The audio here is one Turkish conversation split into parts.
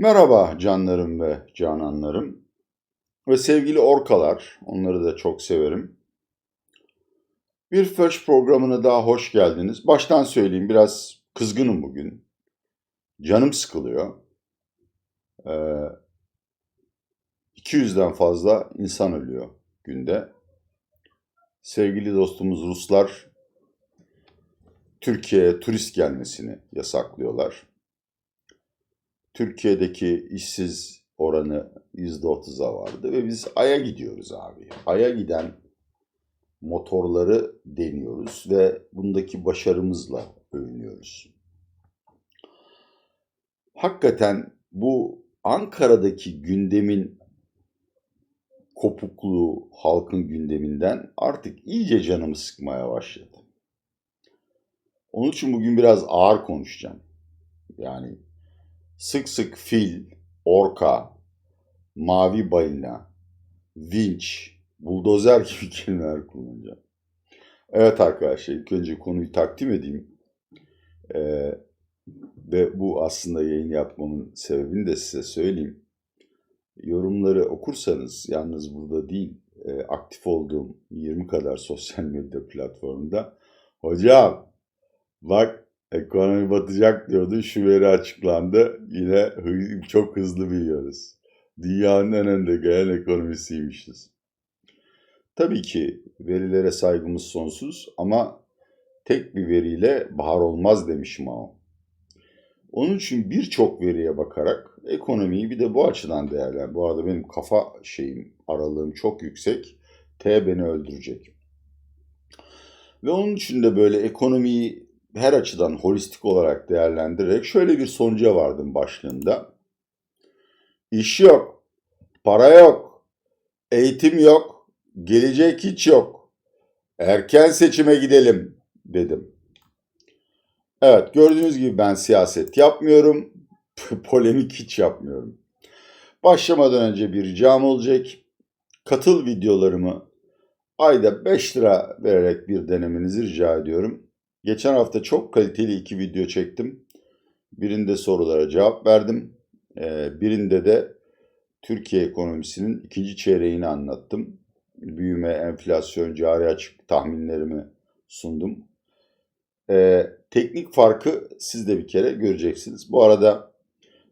Merhaba canlarım ve cananlarım ve sevgili orkalar, onları da çok severim. Bir First programına daha hoş geldiniz. Baştan söyleyeyim biraz kızgınım bugün. Canım sıkılıyor. Ee, 200'den fazla insan ölüyor günde. Sevgili dostumuz Ruslar Türkiye'ye turist gelmesini yasaklıyorlar. Türkiye'deki işsiz oranı %30'a vardı ve biz Ay'a gidiyoruz abi. Ay'a giden motorları deniyoruz ve bundaki başarımızla övünüyoruz. Hakikaten bu Ankara'daki gündemin kopukluğu halkın gündeminden artık iyice canımı sıkmaya başladı. Onun için bugün biraz ağır konuşacağım. Yani sık sık fil, orka, mavi balina, vinç, buldozer gibi kelimeler kullanacağım. Evet arkadaşlar ilk önce konuyu takdim edeyim. Ee, ve bu aslında yayın yapmamın sebebini de size söyleyeyim. Yorumları okursanız yalnız burada değil e, aktif olduğum 20 kadar sosyal medya platformunda hocam bak ekonomi batacak diyordu şu veri açıklandı yine çok hızlı büyüyoruz. Dünyanın en önde gelen ekonomisiymişiz. Tabii ki verilere saygımız sonsuz ama tek bir veriyle bahar olmaz demişim ama. Onun için birçok veriye bakarak ekonomiyi bir de bu açıdan değerlen. Bu arada benim kafa şeyim, aralığım çok yüksek. T beni öldürecek. Ve onun için de böyle ekonomiyi her açıdan holistik olarak değerlendirerek şöyle bir sonuca vardım başlığında. İş yok, para yok, eğitim yok, gelecek hiç yok. Erken seçime gidelim dedim. Evet gördüğünüz gibi ben siyaset yapmıyorum. Polemik hiç yapmıyorum. Başlamadan önce bir ricam olacak. Katıl videolarımı ayda 5 lira vererek bir denemenizi rica ediyorum. Geçen hafta çok kaliteli iki video çektim. Birinde sorulara cevap verdim. Ee, birinde de Türkiye ekonomisinin ikinci çeyreğini anlattım. Büyüme, enflasyon, cari açık tahminlerimi sundum. Ee, teknik farkı siz de bir kere göreceksiniz. Bu arada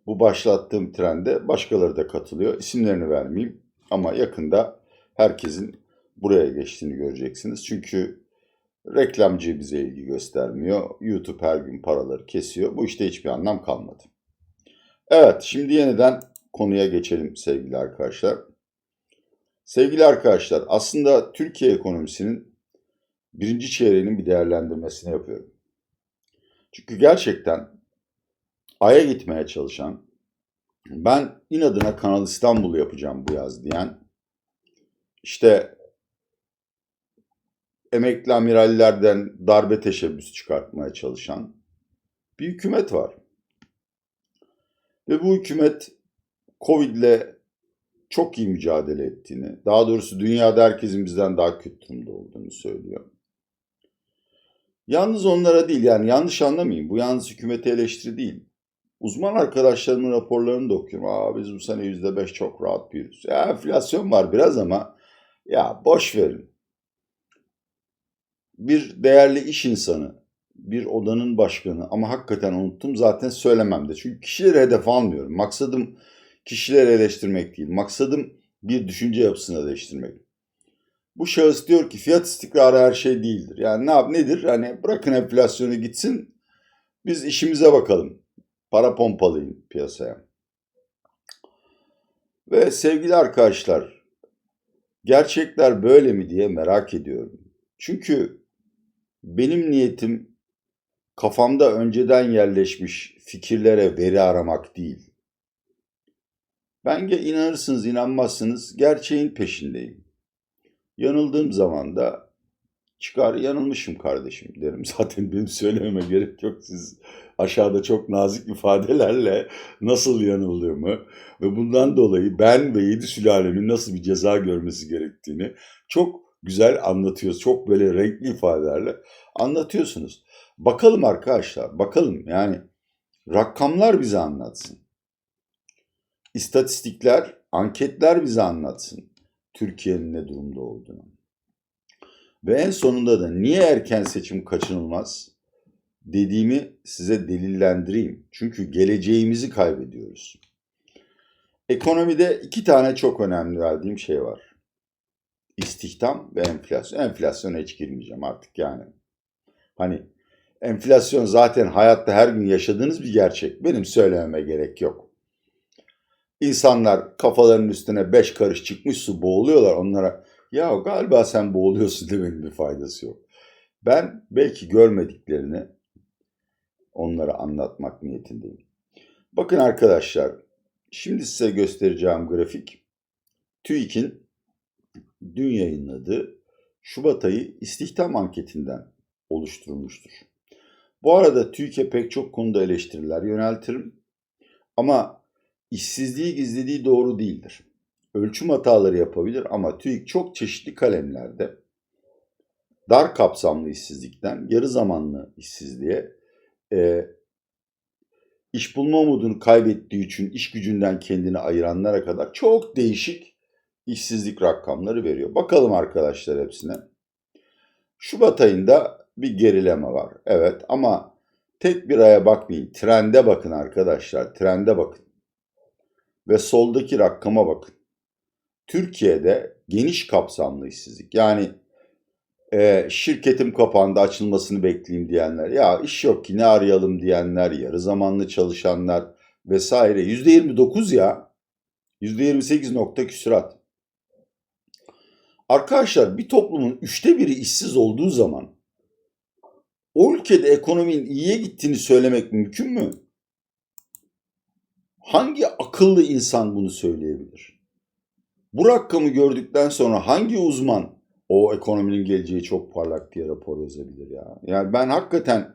bu başlattığım trende başkaları da katılıyor. İsimlerini vermeyeyim ama yakında herkesin buraya geçtiğini göreceksiniz. Çünkü reklamcı bize ilgi göstermiyor. YouTube her gün paraları kesiyor. Bu işte hiçbir anlam kalmadı. Evet, şimdi yeniden konuya geçelim sevgili arkadaşlar. Sevgili arkadaşlar, aslında Türkiye ekonomisinin birinci çeyreğinin bir değerlendirmesini yapıyorum. Çünkü gerçekten Ay'a gitmeye çalışan, ben inadına Kanal İstanbul yapacağım bu yaz diyen, işte emekli amirallerden darbe teşebbüsü çıkartmaya çalışan bir hükümet var. Ve bu hükümet Covid'le çok iyi mücadele ettiğini, daha doğrusu dünyada herkesin bizden daha kötü durumda olduğunu söylüyor. Yalnız onlara değil yani yanlış anlamayın bu yalnız hükümeti eleştiri değil. Uzman arkadaşlarımın raporlarını da okuyorum. Aa biz bu sene %5 çok rahat büyürüz. Ya enflasyon var biraz ama ya boş verin. Bir değerli iş insanı, bir odanın başkanı ama hakikaten unuttum zaten söylemem de. Çünkü kişileri hedef almıyorum. Maksadım kişileri eleştirmek değil. Maksadım bir düşünce yapısını eleştirmek. Bu şahıs diyor ki fiyat istikrarı her şey değildir. Yani ne yap nedir? Hani bırakın enflasyonu gitsin. Biz işimize bakalım. Para pompalayın piyasaya. Ve sevgili arkadaşlar, gerçekler böyle mi diye merak ediyorum. Çünkü benim niyetim kafamda önceden yerleşmiş fikirlere veri aramak değil. Ben inanırsınız inanmazsınız gerçeğin peşindeyim. Yanıldığım zaman da çıkar yanılmışım kardeşim derim. Zaten benim söylememe gerek yok. Siz aşağıda çok nazik ifadelerle nasıl yanıldığımı ve bundan dolayı ben ve yedi sülalemin nasıl bir ceza görmesi gerektiğini çok güzel anlatıyoruz. Çok böyle renkli ifadelerle anlatıyorsunuz. Bakalım arkadaşlar, bakalım yani rakamlar bize anlatsın. istatistikler, anketler bize anlatsın Türkiye'nin ne durumda olduğunu. Ve en sonunda da niye erken seçim kaçınılmaz dediğimi size delillendireyim. Çünkü geleceğimizi kaybediyoruz. Ekonomide iki tane çok önemli verdiğim şey var. İstihdam ve enflasyon. Enflasyona hiç girmeyeceğim artık yani. Hani enflasyon zaten hayatta her gün yaşadığınız bir gerçek. Benim söylememe gerek yok. İnsanlar kafalarının üstüne beş karış çıkmış su boğuluyorlar. Onlara ya galiba sen boğuluyorsun demenin bir faydası yok. Ben belki görmediklerini onlara anlatmak niyetindeyim. Bakın arkadaşlar, şimdi size göstereceğim grafik TÜİK'in dün yayınladığı Şubat ayı istihdam anketinden oluşturulmuştur. Bu arada TÜİK'e pek çok konuda eleştiriler yöneltirim. Ama işsizliği gizlediği doğru değildir. Ölçüm hataları yapabilir ama TÜİK çok çeşitli kalemlerde dar kapsamlı işsizlikten yarı zamanlı işsizliğe, e, iş bulma umudunu kaybettiği için iş gücünden kendini ayıranlara kadar çok değişik işsizlik rakamları veriyor. Bakalım arkadaşlar hepsine. Şubat ayında bir gerileme var. Evet ama tek bir aya bakmayın. Trende bakın arkadaşlar. Trende bakın. Ve soldaki rakama bakın. Türkiye'de geniş kapsamlı işsizlik. Yani e, şirketim kapandı açılmasını bekleyeyim diyenler, ya iş yok ki ne arayalım diyenler, yarı zamanlı çalışanlar vesaire. %29 ya. %28 nokta küsurat. Arkadaşlar bir toplumun üçte biri işsiz olduğu zaman o ülkede ekonominin iyiye gittiğini söylemek mümkün mü? Hangi akıllı insan bunu söyleyebilir? Bu rakamı gördükten sonra hangi uzman o ekonominin geleceği çok parlak diye rapor yazabilir ya? Yani ben hakikaten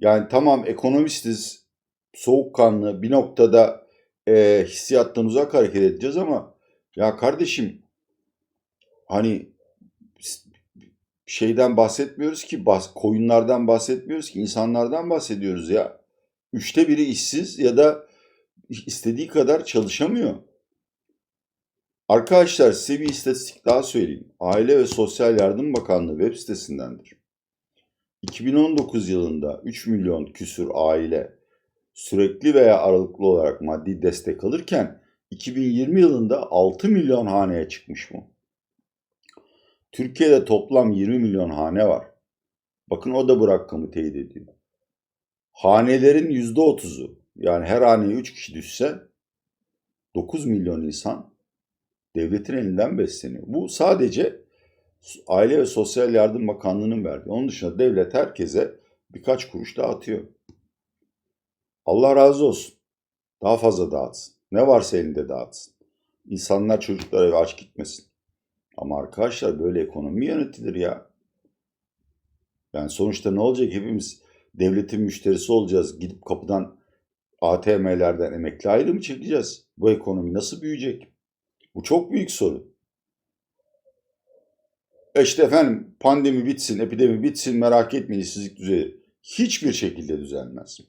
yani tamam ekonomistiz, soğukkanlı bir noktada e, hissiyattan uzak hareket edeceğiz ama ya kardeşim hani şeyden bahsetmiyoruz ki, bas, koyunlardan bahsetmiyoruz ki, insanlardan bahsediyoruz ya. Üçte biri işsiz ya da istediği kadar çalışamıyor. Arkadaşlar size bir istatistik daha söyleyeyim. Aile ve Sosyal Yardım Bakanlığı web sitesindendir. 2019 yılında 3 milyon küsür aile sürekli veya aralıklı olarak maddi destek alırken 2020 yılında 6 milyon haneye çıkmış mı? Türkiye'de toplam 20 milyon hane var. Bakın o da bu rakamı teyit ediyor. Hanelerin %30'u yani her haneye 3 kişi düşse 9 milyon insan devletin elinden besleniyor. Bu sadece Aile ve Sosyal Yardım Bakanlığı'nın verdiği. Onun dışında devlet herkese birkaç kuruş dağıtıyor. Allah razı olsun. Daha fazla dağıtsın. Ne varsa elinde dağıtsın. İnsanlar çocuklara eve aç gitmesin. Ama arkadaşlar böyle ekonomi yönetilir ya. Yani sonuçta ne olacak? Hepimiz devletin müşterisi olacağız. Gidip kapıdan ATM'lerden emekli ayrı mı çekeceğiz? Bu ekonomi nasıl büyüyecek? Bu çok büyük sorun. E işte efendim pandemi bitsin, epidemi bitsin merak etmeyin işsizlik düzeyi hiçbir şekilde düzelmez.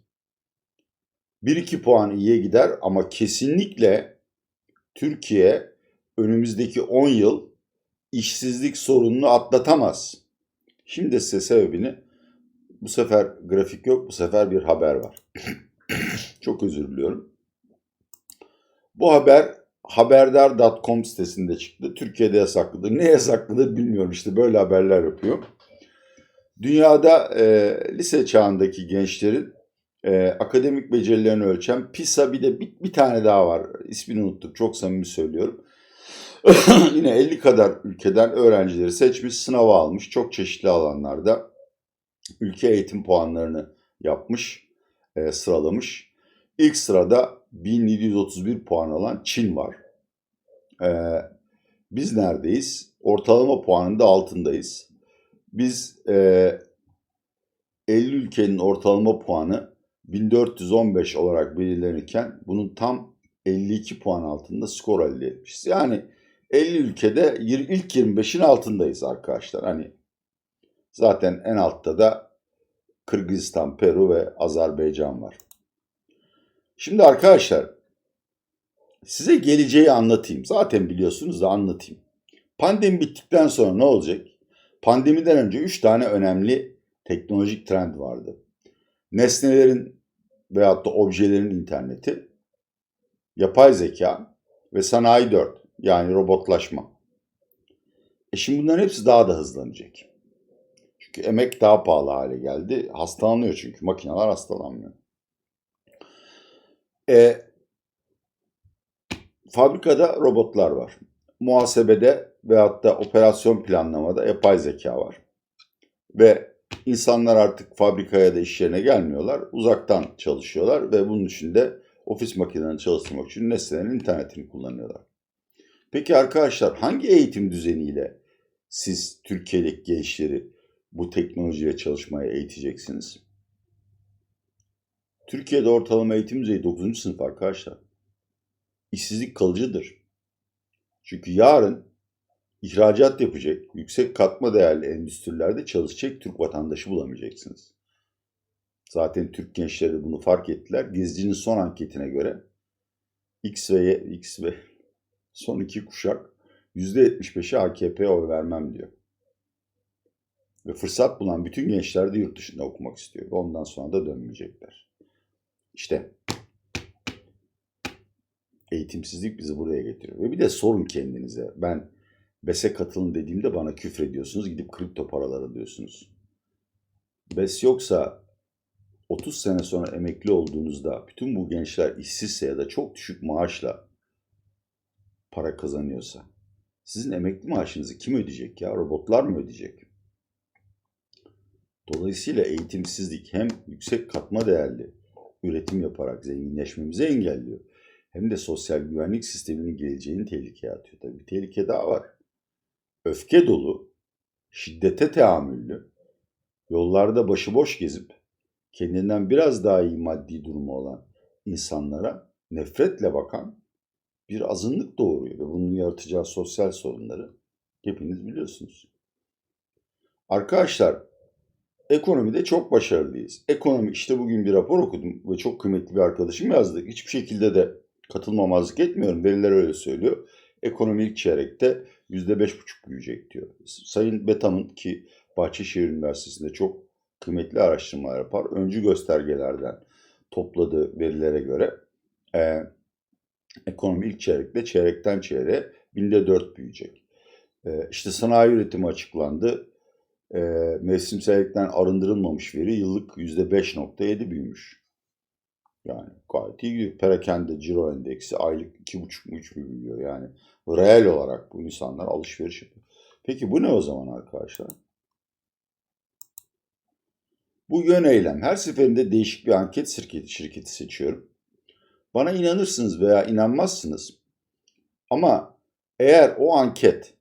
1-2 puan iyiye gider ama kesinlikle Türkiye önümüzdeki 10 yıl işsizlik sorununu atlatamaz. Şimdi size sebebini bu sefer grafik yok, bu sefer bir haber var. Çok özür diliyorum. Bu haber haberdar.com sitesinde çıktı. Türkiye'de yasaklıdır. Ne yasaklıdır bilmiyorum işte böyle haberler yapıyor. Dünyada e, lise çağındaki gençlerin e, akademik becerilerini ölçen PISA bir de bir, bir tane daha var. İsmini unuttuk. Çok samimi söylüyorum. Yine 50 kadar ülkeden öğrencileri seçmiş, sınava almış. Çok çeşitli alanlarda ülke eğitim puanlarını yapmış, e, sıralamış. İlk sırada 1731 puan alan Çin var. E, biz neredeyiz? Ortalama puanında altındayız. Biz e, 50 ülkenin ortalama puanı 1415 olarak belirlenirken bunun tam 52 puan altında skor elde etmişiz. Yani 50 ülkede ilk 25'in altındayız arkadaşlar. Hani zaten en altta da Kırgızistan, Peru ve Azerbaycan var. Şimdi arkadaşlar Size geleceği anlatayım. Zaten biliyorsunuz da anlatayım. Pandemi bittikten sonra ne olacak? Pandemiden önce 3 tane önemli teknolojik trend vardı. Nesnelerin veyahut da objelerin interneti, yapay zeka ve sanayi 4 yani robotlaşma. E şimdi bunların hepsi daha da hızlanacak. Çünkü emek daha pahalı hale geldi. Hastalanıyor çünkü makineler hastalanmıyor. E, fabrikada robotlar var. Muhasebede veyahut da operasyon planlamada yapay zeka var. Ve insanlar artık fabrikaya da iş yerine gelmiyorlar. Uzaktan çalışıyorlar ve bunun için de ofis makinelerini çalıştırmak için nesnelerin internetini kullanıyorlar. Peki arkadaşlar hangi eğitim düzeniyle siz Türkiye'deki gençleri bu teknolojiye çalışmaya eğiteceksiniz? Türkiye'de ortalama eğitim düzeyi 9. sınıf arkadaşlar. İşsizlik kalıcıdır. Çünkü yarın ihracat yapacak, yüksek katma değerli endüstrilerde çalışacak Türk vatandaşı bulamayacaksınız. Zaten Türk gençleri bunu fark ettiler. Gezici'nin son anketine göre X ve Y, X ve son iki kuşak %75'e AKP'ye oy vermem diyor. Ve fırsat bulan bütün gençler de yurt dışında okumak istiyor. Ondan sonra da dönmeyecekler. İşte eğitimsizlik bizi buraya getiriyor. Ve bir de sorun kendinize. Ben BES'e katılın dediğimde bana küfrediyorsunuz. Gidip kripto paraları diyorsunuz. BES yoksa 30 sene sonra emekli olduğunuzda bütün bu gençler işsizse ya da çok düşük maaşla para kazanıyorsa sizin emekli maaşınızı kim ödeyecek ya? Robotlar mı ödeyecek? Dolayısıyla eğitimsizlik hem yüksek katma değerli üretim yaparak zenginleşmemizi engelliyor. Hem de sosyal güvenlik sisteminin geleceğini tehlikeye atıyor. Tabii bir tehlike daha var. Öfke dolu, şiddete teamüllü, yollarda başıboş gezip kendinden biraz daha iyi maddi durumu olan insanlara nefretle bakan bir azınlık doğuruyor ve bunun yaratacağı sosyal sorunları hepiniz biliyorsunuz. Arkadaşlar ekonomide çok başarılıyız. Ekonomi işte bugün bir rapor okudum ve çok kıymetli bir arkadaşım yazdı. Hiçbir şekilde de katılmamazlık etmiyorum. Veriler öyle söylüyor. Ekonomi ilk çeyrekte %5,5 büyüyecek diyor. Sayın Betam'ın ki Bahçeşehir Üniversitesi'nde çok kıymetli araştırmalar yapar. Öncü göstergelerden topladığı verilere göre e, ekonomi ilk çeyrekte çeyrekten çeyreğe binde dört büyüyecek. E, işte sanayi üretimi açıklandı. E, mevsimsellikten arındırılmamış veri yıllık %5.7 büyümüş. Yani gayet iyi. Perakende ciro endeksi aylık 2,5-3 büyüyor. Yani reel olarak bu insanlar alışveriş yapıyor. Peki bu ne o zaman arkadaşlar? Bu yön eylem. Her seferinde değişik bir anket şirketi, şirketi seçiyorum. Bana inanırsınız veya inanmazsınız. Ama eğer o anket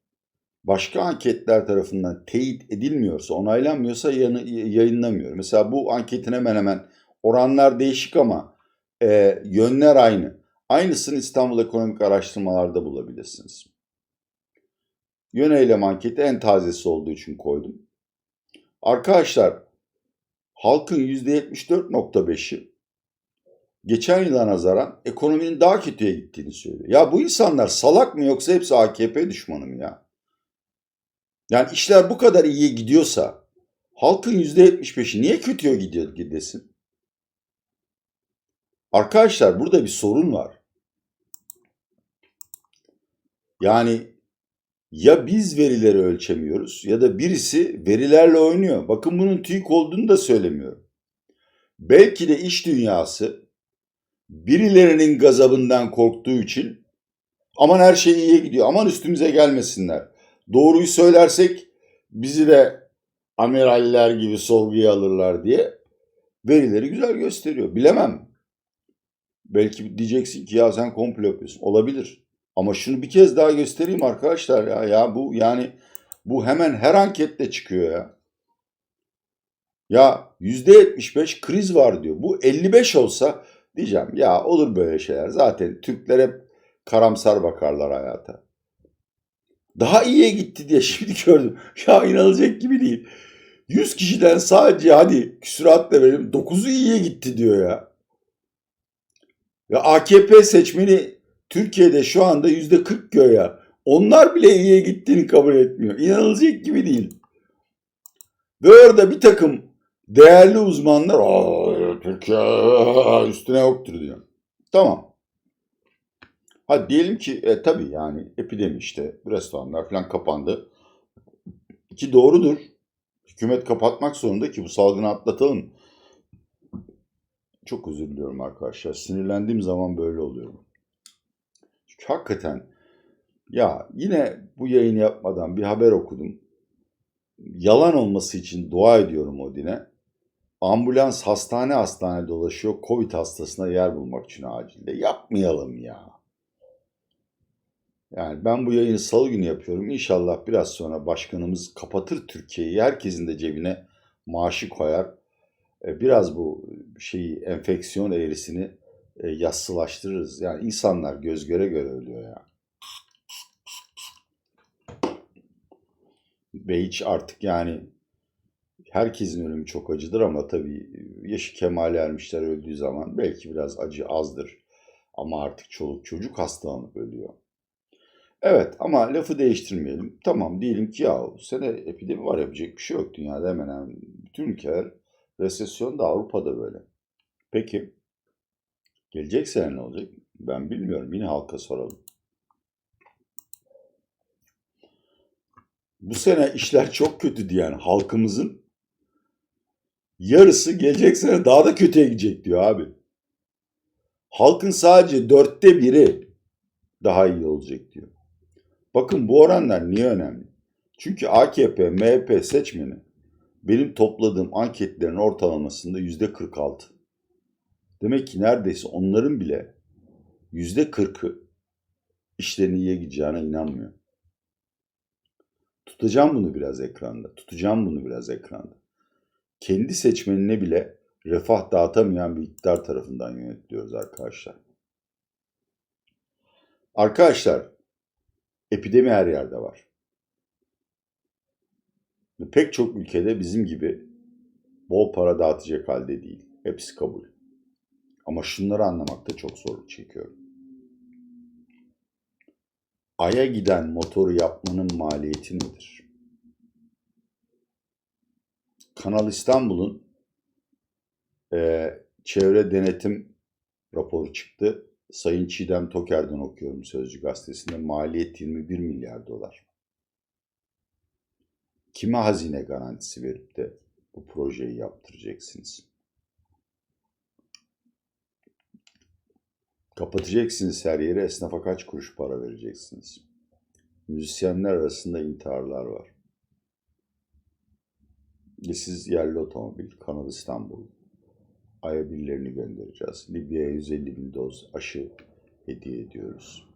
başka anketler tarafından teyit edilmiyorsa, onaylanmıyorsa yayınlamıyorum. Mesela bu anketin hemen hemen oranlar değişik ama e, yönler aynı. Aynısını İstanbul Ekonomik Araştırmalar'da bulabilirsiniz. Yön eylem anketi en tazesi olduğu için koydum. Arkadaşlar halkın %74.5'i geçen yıla nazaran ekonominin daha kötüye gittiğini söylüyor. Ya bu insanlar salak mı yoksa hepsi AKP düşmanı mı ya? Yani işler bu kadar iyi gidiyorsa halkın %75'i niye kötüye gidiyor gidesin? Arkadaşlar burada bir sorun var. Yani ya biz verileri ölçemiyoruz ya da birisi verilerle oynuyor. Bakın bunun TÜİK olduğunu da söylemiyorum. Belki de iş dünyası birilerinin gazabından korktuğu için aman her şey iyiye gidiyor. Aman üstümüze gelmesinler. Doğruyu söylersek bizi de amiraller gibi sorguya alırlar diye verileri güzel gösteriyor. Bilemem. Belki diyeceksin ki ya sen komplo yapıyorsun. Olabilir. Ama şunu bir kez daha göstereyim arkadaşlar ya. Ya bu yani bu hemen her ankette çıkıyor ya. Ya %75 kriz var diyor. Bu 55 olsa diyeceğim ya olur böyle şeyler. Zaten Türkler hep karamsar bakarlar hayata. Daha iyiye gitti diye şimdi gördüm. Ya inanılacak gibi değil. 100 kişiden sadece hadi küsurat verelim 9'u iyiye gitti diyor ya. Ya AKP seçmeni Türkiye'de şu anda yüzde 40 göya. Onlar bile iyiye gittiğini kabul etmiyor. İnanılacak gibi değil. Ve orada bir takım değerli uzmanlar "Aa, Türkiye üstüne yoktur diyor. Tamam. Hadi diyelim ki e, tabii yani epidemi işte restoranlar falan kapandı. Ki doğrudur. Hükümet kapatmak zorunda ki bu salgını atlatalım. Çok özür diliyorum arkadaşlar. Sinirlendiğim zaman böyle oluyorum. Çünkü hakikaten ya yine bu yayını yapmadan bir haber okudum. Yalan olması için dua ediyorum Odin'e. Ambulans hastane hastane dolaşıyor Covid hastasına yer bulmak için acilde. Yapmayalım ya. Yani ben bu yayını salı günü yapıyorum. İnşallah biraz sonra başkanımız kapatır Türkiye'yi. Herkesin de cebine maaşı koyar. E, Biraz bu şeyi enfeksiyon eğrisini e, yassılaştırırız. Yani insanlar göz göre göre ölüyor ya. Ve hiç artık yani herkesin ölümü çok acıdır ama tabii yaşı kemale ermişler öldüğü zaman belki biraz acı azdır. Ama artık çoluk çocuk hastalanıp ölüyor. Evet ama lafı değiştirmeyelim. Tamam diyelim ki ya sene epidemi var yapacak bir şey yok. Dünyada hemen hemen bütün ülkeler resesyon da Avrupa'da böyle. Peki gelecek sene ne olacak? Ben bilmiyorum. Yine halka soralım. Bu sene işler çok kötü diyen halkımızın yarısı gelecek sene daha da kötüye gidecek diyor abi. Halkın sadece dörtte biri daha iyi olacak diyor. Bakın bu oranlar niye önemli? Çünkü AKP, MHP seçmeni benim topladığım anketlerin ortalamasında yüzde 46. Demek ki neredeyse onların bile yüzde 40'ı işlerinin iyiye gideceğine inanmıyor. Tutacağım bunu biraz ekranda. Tutacağım bunu biraz ekranda. Kendi seçmenine bile refah dağıtamayan bir iktidar tarafından yönetiliyoruz arkadaşlar. Arkadaşlar, epidemi her yerde var. Pek çok ülkede bizim gibi bol para dağıtacak halde değil. Hepsi kabul. Ama şunları anlamakta çok zorluk çekiyorum. Ay'a giden motoru yapmanın maliyeti nedir? Kanal İstanbul'un eee, çevre denetim raporu çıktı. Sayın Çiğdem Toker'den okuyorum Sözcü Gazetesi'nde. Maliyet 21 milyar dolar. Kime hazine garantisi verip de bu projeyi yaptıracaksınız? Kapatacaksınız her yeri, esnafa kaç kuruş para vereceksiniz? Müzisyenler arasında intiharlar var. Ve siz yerli otomobil, Kanal İstanbul, Ay'a birilerini göndereceğiz. Libya'ya 150 bin doz aşı hediye ediyoruz.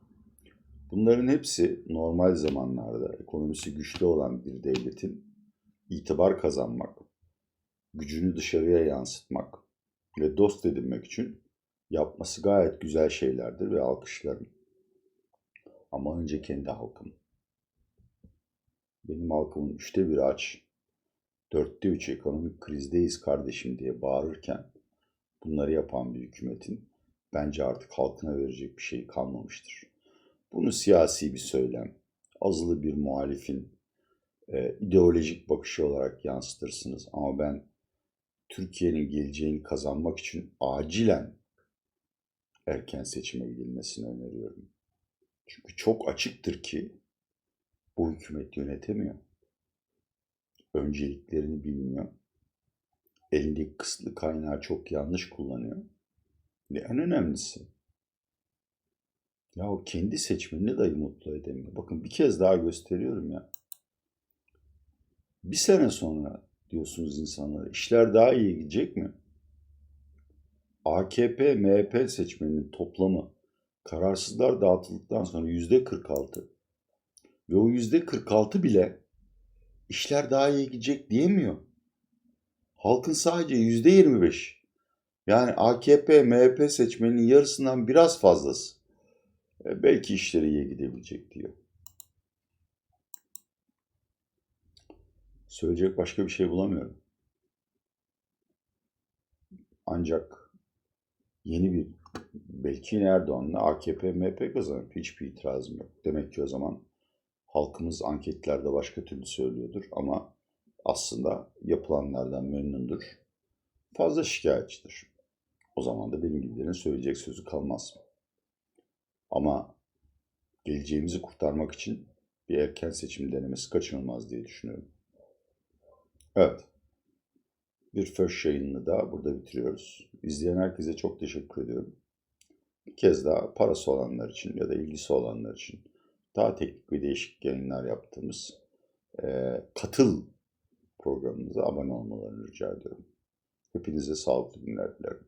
Bunların hepsi normal zamanlarda ekonomisi güçlü olan bir devletin itibar kazanmak, gücünü dışarıya yansıtmak ve dost edinmek için yapması gayet güzel şeylerdir ve alkışlarım. Ama önce kendi halkım. Benim halkımın üçte biri aç, dörtte üç ekonomik krizdeyiz kardeşim diye bağırırken bunları yapan bir hükümetin bence artık halkına verecek bir şey kalmamıştır. Bunu siyasi bir söylem, azılı bir muhalifin e, ideolojik bakışı olarak yansıtırsınız. Ama ben Türkiye'nin geleceğini kazanmak için acilen erken seçime gidilmesini öneriyorum. Çünkü çok açıktır ki bu hükümet yönetemiyor. Önceliklerini bilmiyor. Elindeki kısıtlı kaynağı çok yanlış kullanıyor. Ve en önemlisi ya o kendi seçmenini dahi mutlu edemiyor. Bakın bir kez daha gösteriyorum ya. Bir sene sonra diyorsunuz insanlara işler daha iyi gidecek mi? AKP, MHP seçmeninin toplamı kararsızlar dağıtıldıktan sonra yüzde 46. Ve o yüzde 46 bile işler daha iyi gidecek diyemiyor. Halkın sadece yüzde 25. Yani AKP, MHP seçmeninin yarısından biraz fazlası. E, belki işleri iyiye gidebilecek diyor. Söyleyecek başka bir şey bulamıyorum. Ancak yeni bir belki yine Erdoğan'la AKP, MHP kazanır. Hiçbir itirazım yok. Demek ki o zaman halkımız anketlerde başka türlü söylüyordur ama aslında yapılanlardan memnundur. Fazla şikayetçidir. O zaman da benim gibilerin söyleyecek sözü kalmaz. Ama geleceğimizi kurtarmak için bir erken seçim denemesi kaçınılmaz diye düşünüyorum. Evet. Bir first yayınını da burada bitiriyoruz. İzleyen herkese çok teşekkür ediyorum. Bir kez daha parası olanlar için ya da ilgisi olanlar için daha teknik ve değişik yayınlar yaptığımız e, katıl programımıza abone olmalarını rica ediyorum. Hepinize sağlıklı günler dilerim.